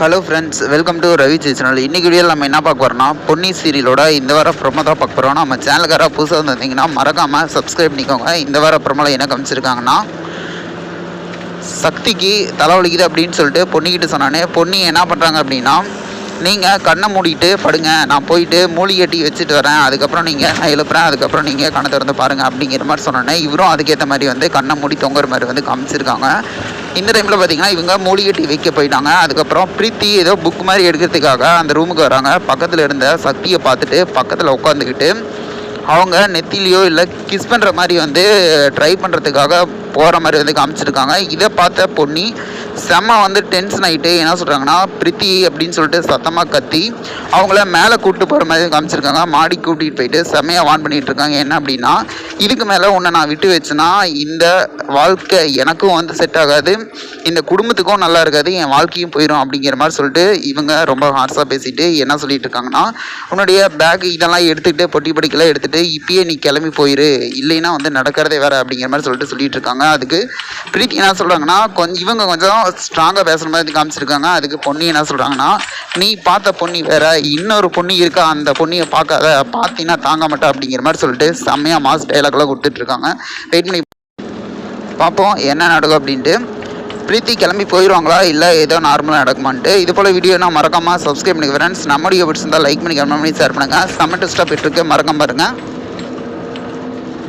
Hello friends welcome to Ravi channel இன்றைக்கி வீடியோவில் நம்ம என்ன பார்க்க போகிறோம்னா பொன்னி சீரியலோட இந்த வார ப்ரொமோ தான் பார்க்க போகிறோம் நம்ம சேனலுக்காராக புதுசாக வந்திருந்தீங்கன்னா மறக்காமல் சப்ஸ்கிரைப் பண்ணிக்கோங்க. இந்த வார ப்ரொமோவில் என்ன காமிச்சிருக்காங்கன்னா சக்திக்கு தலைவலிக்குது அப்படின்னு சொல்லிட்டு பொன்னிக்கிட்ட சொன்னானே. பொன்னி என்ன பண்ணுறாங்க அப்படின்னா நீங்கள் கண்ணை மூடிட்டு படுங்க. நான் போயிட்டு மூலிகை டீ வச்சுட்டு வரேன். அதுக்கப்புறம் நீங்கள் நான் எழுப்புறேன். அதுக்கப்புறம் நீங்கள் கண்ணை திறந்து பாருங்கள் அப்படிங்கிற மாதிரி சொன்னோன்னே இவரும் அதுக்கேற்ற மாதிரி வந்து கண்ணை மூடி தொங்குற மாதிரி வந்து காமிச்சிருக்காங்க. இந்த டைமில் பார்த்தீங்கன்னா இவங்க மூலிகை டீ வைக்க போயிட்டாங்க. அதுக்கப்புறம் பிரீத்தி ஏதோ புக் மாதிரி எடுக்கிறதுக்காக அந்த ரூமுக்கு வராங்க. பக்கத்தில் இருந்த சக்தியை பார்த்துட்டு பக்கத்தில் உட்காந்துக்கிட்டு அவங்க நெத்திலேயோ இல்லை கிஸ் பண்ணுற மாதிரி வந்து ட்ரை பண்ணுறதுக்காக போகிற மாதிரி வந்து காமிச்சிருக்காங்க. இதை பார்த்த பொன்னி செம்ம வந்து டென்ஷன் ஆகிட்டு என்ன சொல்கிறாங்கன்னா பிரித்தி அப்படின்னு சொல்லிட்டு சத்தமாக கத்தி அவங்கள மேலே கூப்பிட்டு போகிற மாதிரி காமிச்சிருக்காங்க. மாடி கூட்டிகிட்டு போயிட்டு செம்மையாக வான் பண்ணிகிட்டு இருக்காங்க. என்ன அப்படின்னா இதுக்கு மேலே உன்னை நான் விட்டு வச்சேன்னா இந்த வாழ்க்கை எனக்கும் வந்து செட் ஆகாது. இந்த குடும்பத்துக்கும் நல்லா இருக்காது. என் வாழ்க்கையும் போயிடும் அப்படிங்கிற மாதிரி சொல்லிட்டு இவங்க ரொம்ப ஹார்ஸாக பேசிட்டு என்ன சொல்லிட்டு இருக்காங்கன்னா உன்னுடைய பேக் இதெல்லாம் எடுத்துக்கிட்டு பொட்டி படிக்கலாம் எடுத்துகிட்டு இப்பயே நீ கிளம்பி போயிரு. இல்லைன்னா வந்து நடக்கிறதே வேறு அப்படிங்கிற மாதிரி சொல்லிட்டு சொல்லிட்டு இருக்காங்க. அதுக்கு பிரீத்தி என்ன சொல்கிறாங்கன்னா கொஞ்சம் இவங்க கொஞ்சம் ஸ்ட்ராங்காக பேசுகிற மாதிரி காமிச்சிருக்காங்க. அதுக்கு பொண்ணு என்ன சொல்கிறாங்கன்னா நீ பார்த்த பொண்ணு வேற இன்னொரு பொண்ணு இருக்கா? அந்த பொண்ணியை பார்க்காத பார்த்தீங்கன்னா தாங்க மாட்டா அப்படிங்கிற மாதிரி சொல்லிட்டு செம்மையாக மாஸ் டைலாக்லாம் கொடுத்துட்ருக்காங்க. வெயிட் பண்ணி பார்ப்போம் என்ன நடக்கும் அப்படின்ட்டு. பிரீத்தி கிளம்பி போயிடுவாங்களா இல்லை ஏதோ நார்மலாக நடக்குமான்ட்டு. இது போல் வீடியோ நான் மறக்காமல் சப்ஸ்கிரைப் பண்ணிக்க ஃப்ரெண்ட்ஸ் நம்முடைய பிடிச்சிருந்தால் லைக் பண்ணி கமெண்ட் பண்ணி ஷேர் பண்ணுங்கள் செம்ம டெஸ்ட்டாக போயிட்டுருக்கு. மறக்காம பாருங்கள்